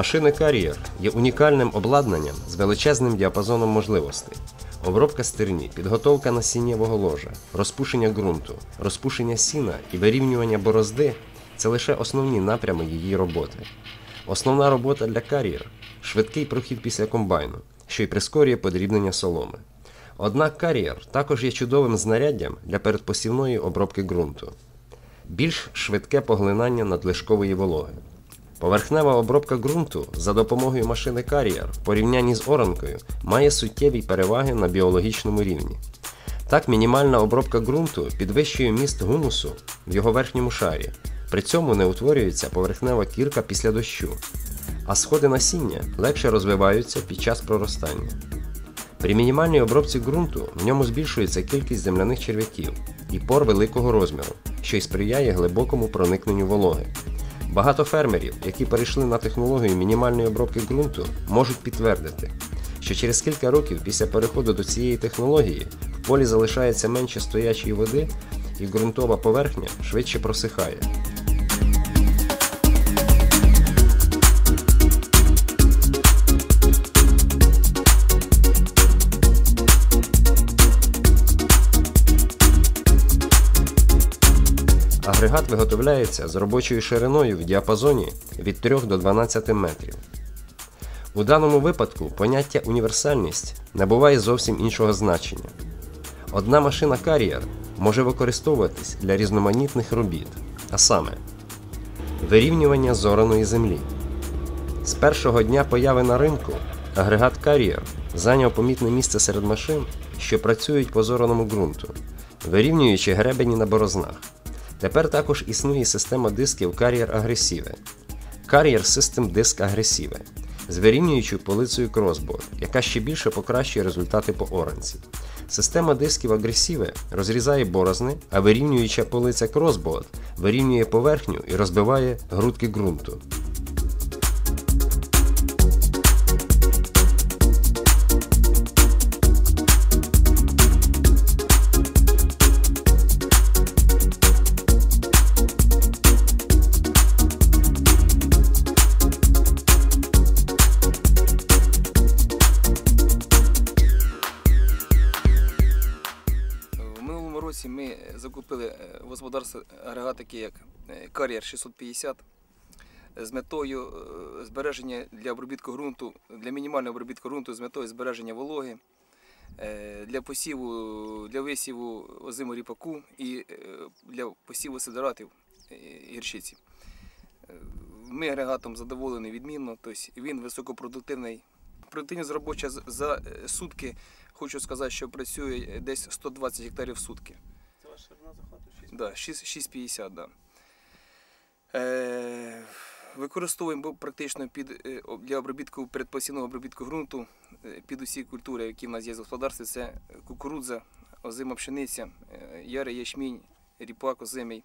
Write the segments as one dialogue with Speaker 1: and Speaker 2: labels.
Speaker 1: Машини Carrier є унікальним обладнанням з величезним діапазоном можливостей. Обробка стерні, підготовка насіннєвого ложа, розпушення ґрунту, розпушення сіна і вирівнювання борозди це лише основні напрями її роботи. Основна робота для Carrier – швидкий прохід після комбайну, що й прискорює подрібнення соломи. Однак Carrier також є чудовим знаряддям для передпосівної обробки ґрунту. Більш швидке поглинання надлишкової вологи. Поверхнева обробка ґрунту за допомогою машини Carrier в порівнянні з оранкою має суттєві переваги на біологічному рівні. Так, мінімальна обробка ґрунту підвищує міст гумусу в його верхньому шарі. При цьому не утворюється поверхнева кірка після дощу, а сходи насіння легше розвиваються під час проростання. При мінімальній обробці ґрунту в ньому збільшується кількість земляних черв'яків і пор великого розміру, що й сприяє глибокому проникненню вологи. Багато фермерів, які перейшли на технологію мінімальної обробки ґрунту, можуть підтвердити, що через кілька років після переходу до цієї технології в полі залишається менше стоячої води і ґрунтова поверхня швидше просихає. Агрегат виготовляється з робочою шириною в діапазоні від 3 до 12 метрів. У даному випадку поняття універсальність набуває зовсім іншого значення. Одна машина Carrier може використовуватись для різноманітних робіт, а саме вирівнювання зораної землі. З першого дня появи на ринку агрегат Carrier зайняв помітне місце серед машин, що працюють по зораному ґрунту, вирівнюючи гребені на борознах. Тепер також існує система дисків Carrier Aggressive. Carrier System Disk Aggressive з вирівнюючою полицею Crossboard, яка ще більше покращує результати по оранці. Система дисків Aggressive розрізає борозни, а вирівнююча полиця Crossboard вирівнює поверхню і розбиває грудки ґрунту.
Speaker 2: Такий як е, Carrier 650 з метою е, збереження для обробітку ґрунту, для мінімального обробітку ґрунту з метою збереження вологи, е, для посіву, для висіву озиму ріпаку і е, для посіву сидоратів е, гірчиці. Е, Ми агрегатом задоволені відмінно, тобто він високопродуктивний. Продуктивність робоча за е, сутки Хочу сказати, що працює десь 120 гектарів в сутки.
Speaker 3: Це ваша ширина захвату 6
Speaker 2: Да, 6,50, да. Е, використовуємо практично під, е, для обробітку передпосівного обробітку ґрунту е, під усі культури, які в нас є в господарстві. Це кукурудза, озима пшениця, е, ярий ячмінь, ріпак озимий.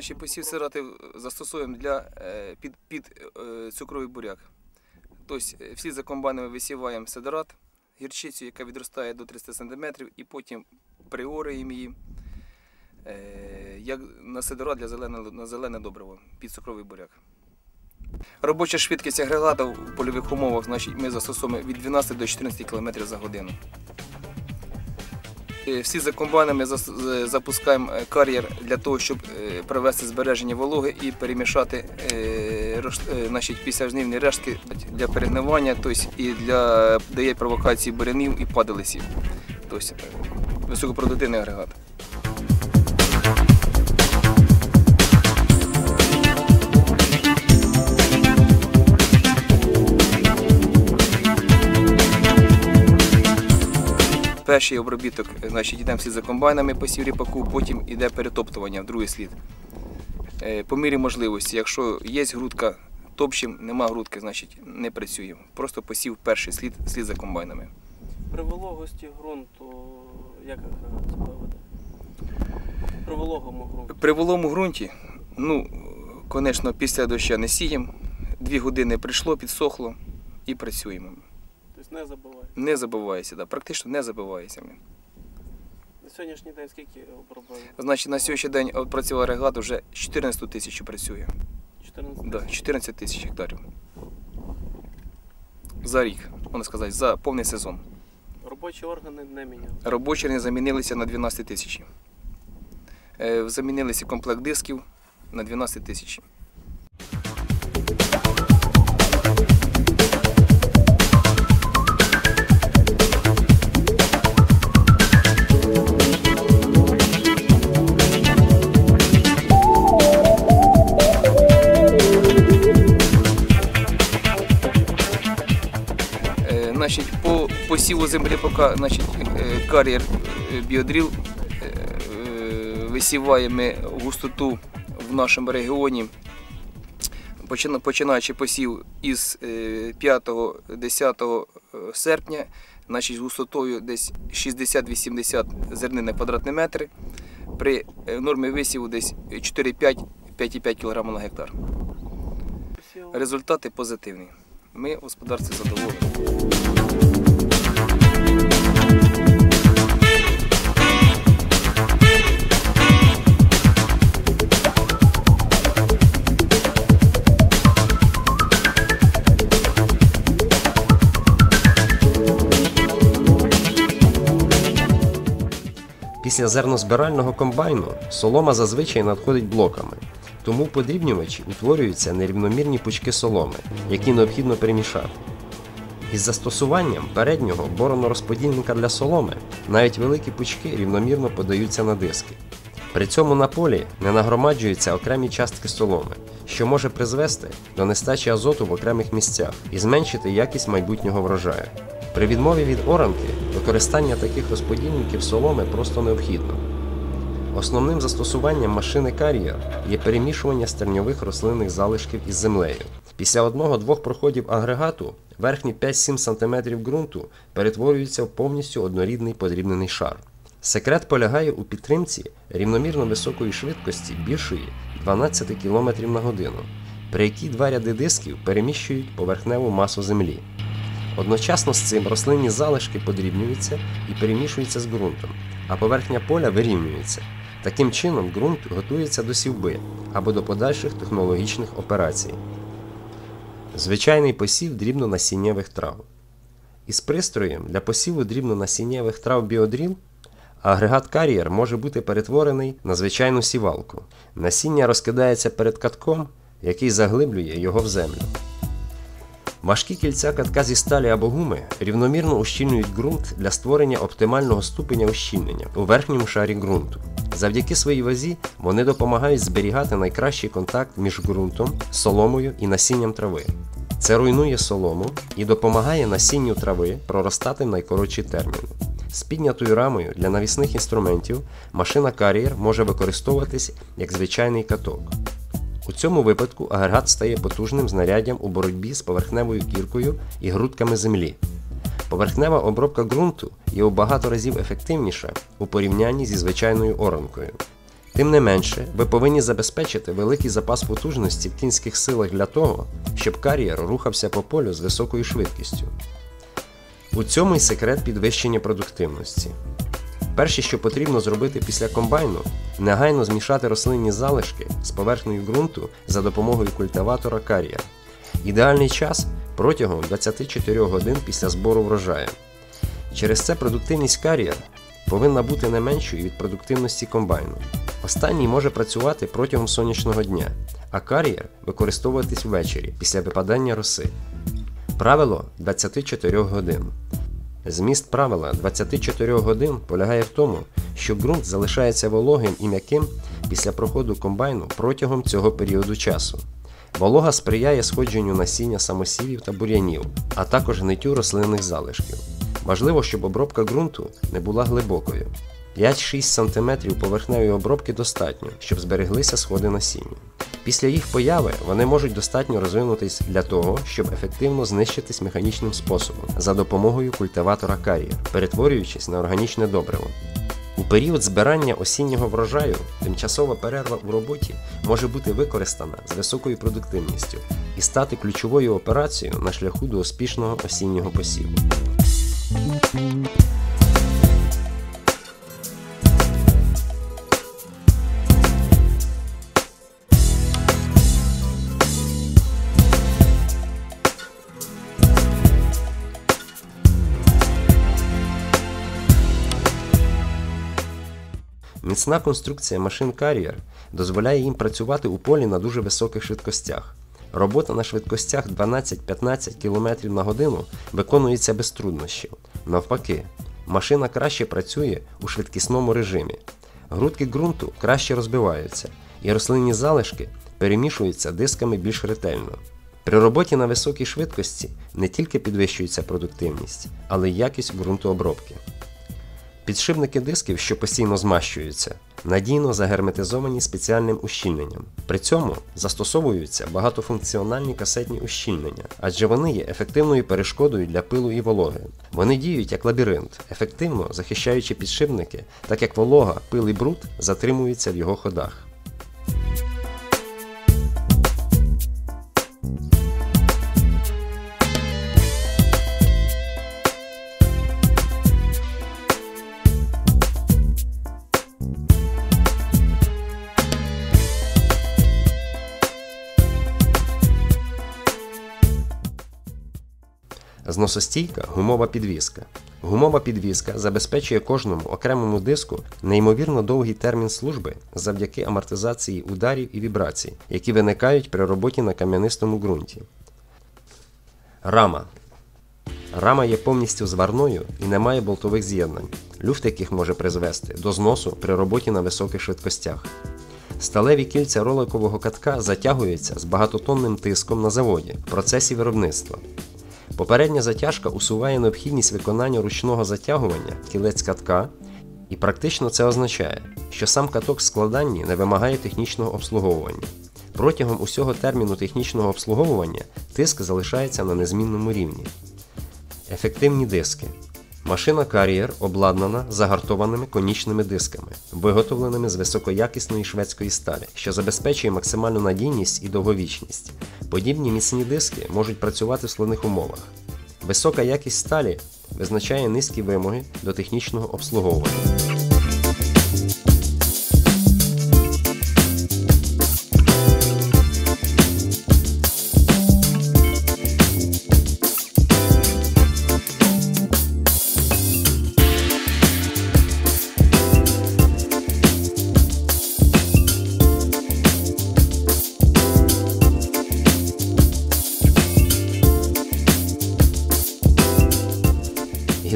Speaker 2: Наші посів сирати застосовуємо для, е, під, під е, цукровий буряк. Тобто е, всі за комбайнами висіваємо сидорат, гірчицю, яка відростає до 300 см, і потім приорюємо її е, як на сидорат для зелене, на зелене добриво під цукровий буряк. Робоча швидкість агрегата в польових умовах значить, ми застосовуємо від 12 до 14 км за годину. Е, Всі за комбайнами запускаємо е, кар'єр для того, щоб е, провести збереження вологи і перемішати е, е, значить, післязнівні рештки для перегнивання, тобто і для дає провокації бурянів і падалисів. Тобто е, високопродуктивний агрегат. Перший обробіток, значить, йдемо слід за комбайнами посів ріпаку, потім йде перетоптування в другий слід. Е, По мірі можливості, якщо є грудка, топчем, нема грудки, значить не працюємо. Просто посів перший слід, слід за комбайнами.
Speaker 3: При вологості ґрунту, як агрегат себе веде? При вологому ґрунті.
Speaker 2: При волому ґрунті, ну, звісно, після дощу не сіємо. Дві години прийшло, підсохло і працюємо.
Speaker 3: Тобто не забуває.
Speaker 2: Не забувається, да, практично не забувається. ми.
Speaker 3: На сьогоднішній день скільки обробили?
Speaker 2: Значить, на сьогоднішній день працював агрегат вже 14 тисяч працює.
Speaker 3: 14
Speaker 2: Да, 14 тисяч гектарів. За рік, можна сказати, за повний сезон.
Speaker 3: Робочі органи не міняли.
Speaker 2: Робочі не замінилися на 12 тисяч. Е, Замінилися комплект дисків на 12 тисяч. Посіву землі поки значить, е, кар'єр е, біодріл е, висіваємо густоту в нашому регіоні, починаючи посів із 5-10 серпня, значить, з густотою десь 60-80 зернин на квадратний метр, при нормі висіву десь 4-5-5,5 кг на гектар. Результати позитивні. Ми в господарстві задоволені.
Speaker 1: Після зернозбирального комбайну солома зазвичай надходить блоками, тому подрібнювачі утворюються нерівномірні пучки соломи, які необхідно перемішати. Із застосуванням переднього боронорозподільника для соломи навіть великі пучки рівномірно подаються на диски. При цьому на полі не нагромаджуються окремі частки соломи, що може призвести до нестачі азоту в окремих місцях і зменшити якість майбутнього врожаю. При відмові від оранки використання таких розподільників соломи просто необхідно. Основним застосуванням машини кар'єр є перемішування стерньових рослинних залишків із землею. Після одного-двох проходів агрегату верхні 5-7 см ґрунту перетворюються в повністю однорідний подрібнений шар. Секрет полягає у підтримці рівномірно високої швидкості більшої 12 км на годину, при якій два ряди дисків переміщують поверхневу масу землі. Одночасно з цим рослинні залишки подрібнюються і перемішуються з ґрунтом, а поверхня поля вирівнюється. Таким чином ґрунт готується до сівби або до подальших технологічних операцій. Звичайний посів дрібнонасіннєвих трав. Із пристроєм для посіву дрібнонасіннєвих трав біодріл агрегат кар'єр може бути перетворений на звичайну сівалку. Насіння розкидається перед катком, який заглиблює його в землю. Важкі кільця катка зі сталі або гуми рівномірно ущільнюють ґрунт для створення оптимального ступеня ущільнення у верхньому шарі ґрунту. Завдяки своїй вазі вони допомагають зберігати найкращий контакт між ґрунтом, соломою і насінням трави. Це руйнує солому і допомагає насінню трави проростати в найкоротші терміни. З піднятою рамою для навісних інструментів машина кар'єр може використовуватись як звичайний каток. У цьому випадку агрегат стає потужним знаряддям у боротьбі з поверхневою кіркою і грудками землі. Поверхнева обробка ґрунту є у багато разів ефективніша у порівнянні зі звичайною оранкою. Тим не менше, ви повинні забезпечити великий запас потужності в кінських силах для того, щоб кар'єр рухався по полю з високою швидкістю. У цьому й секрет підвищення продуктивності. Перше, що потрібно зробити після комбайну, негайно змішати рослинні залишки з поверхнею ґрунту за допомогою культиватора кар'єр. Ідеальний час протягом 24 годин після збору врожаю. Через це продуктивність кар'єр повинна бути не меншою від продуктивності комбайну. Останній може працювати протягом сонячного дня, а кар'єр використовуватись ввечері після випадання роси. Правило 24 годин. Зміст правила 24 годин полягає в тому, що ґрунт залишається вологим і м'яким після проходу комбайну протягом цього періоду часу. Волога сприяє сходженню насіння самосівів та бур'янів, а також гниттю рослинних залишків. Важливо, щоб обробка ґрунту не була глибокою. 5-6 см поверхневої обробки достатньо, щоб збереглися сходи насіння. Після їх появи вони можуть достатньо розвинутись для того, щоб ефективно знищитись механічним способом за допомогою культиватора кар'єр, перетворюючись на органічне добриво. У період збирання осіннього врожаю тимчасова перерва у роботі може бути використана з високою продуктивністю і стати ключовою операцією на шляху до успішного осіннього посіву. Міцна конструкція машин Carrier дозволяє їм працювати у полі на дуже високих швидкостях. Робота на швидкостях 12-15 км на годину виконується без труднощів. Навпаки, машина краще працює у швидкісному режимі. Грудки ґрунту краще розбиваються, і рослинні залишки перемішуються дисками більш ретельно. При роботі на високій швидкості не тільки підвищується продуктивність, але й якість ґрунтообробки. Підшипники дисків, що постійно змащуються, надійно загерметизовані спеціальним ущільненням. При цьому застосовуються багатофункціональні касетні ущільнення, адже вони є ефективною перешкодою для пилу і вологи. Вони діють як лабіринт, ефективно захищаючи підшипники, так як волога, пил і бруд затримуються в його ходах. Зносостійка гумова підвіска. Гумова підвіска забезпечує кожному окремому диску неймовірно довгий термін служби завдяки амортизації ударів і вібрацій, які виникають при роботі на кам'янистому ґрунті. Рама. Рама є повністю зварною і не має болтових з'єднань, люфт яких може призвести до зносу при роботі на високих швидкостях. Сталеві кільця роликового катка затягуються з багатотонним тиском на заводі в процесі виробництва. Попередня затяжка усуває необхідність виконання ручного затягування кілець катка, і практично це означає, що сам каток в складанні не вимагає технічного обслуговування. Протягом усього терміну технічного обслуговування тиск залишається на незмінному рівні. Ефективні диски. Машина Carrier обладнана загартованими конічними дисками, виготовленими з високоякісної шведської сталі, що забезпечує максимальну надійність і довговічність. Подібні міцні диски можуть працювати в складних умовах. Висока якість сталі визначає низькі вимоги до технічного обслуговування.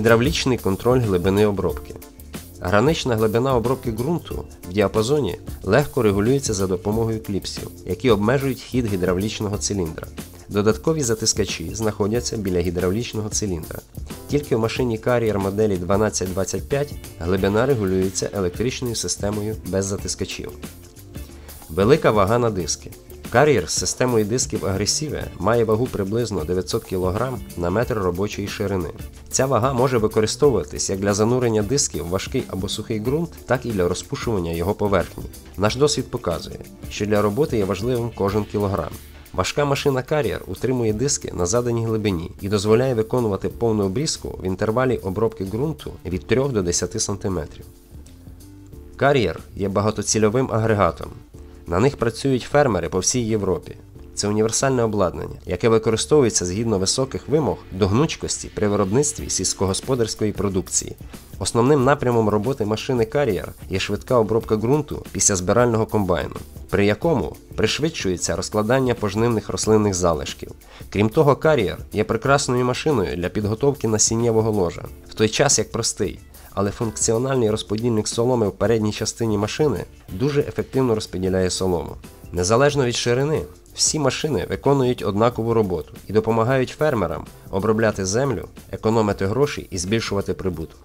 Speaker 1: Гідравлічний контроль глибини обробки. Гранична глибина обробки ґрунту в діапазоні легко регулюється за допомогою кліпсів, які обмежують хід гідравлічного циліндра. Додаткові затискачі знаходяться біля гідравлічного циліндра. Тільки в машині Carrier моделі 1225 глибина регулюється електричною системою без затискачів. Велика вага на диски. Carrier з системою дисків Aggressive має вагу приблизно 900 кг на метр робочої ширини. Ця вага може використовуватись як для занурення дисків в важкий або сухий ґрунт, так і для розпушування його поверхні. Наш досвід показує, що для роботи є важливим кожен кілограм. Важка машина Carrier утримує диски на заданій глибині і дозволяє виконувати повну обрізку в інтервалі обробки ґрунту від 3 до 10 см. Carrier є багатоцільовим агрегатом. На них працюють фермери по всій Європі. Це універсальне обладнання, яке використовується згідно високих вимог до гнучкості при виробництві сільськогосподарської продукції. Основним напрямом роботи машини Carrier є швидка обробка ґрунту після збирального комбайну, при якому пришвидшується розкладання пожнивних рослинних залишків. Крім того, Carrier є прекрасною машиною для підготовки насіннєвого ложа, в той час як простий але функціональний розподільник соломи в передній частині машини дуже ефективно розподіляє солому. Незалежно від ширини, всі машини виконують однакову роботу і допомагають фермерам обробляти землю, економити гроші і збільшувати прибуток.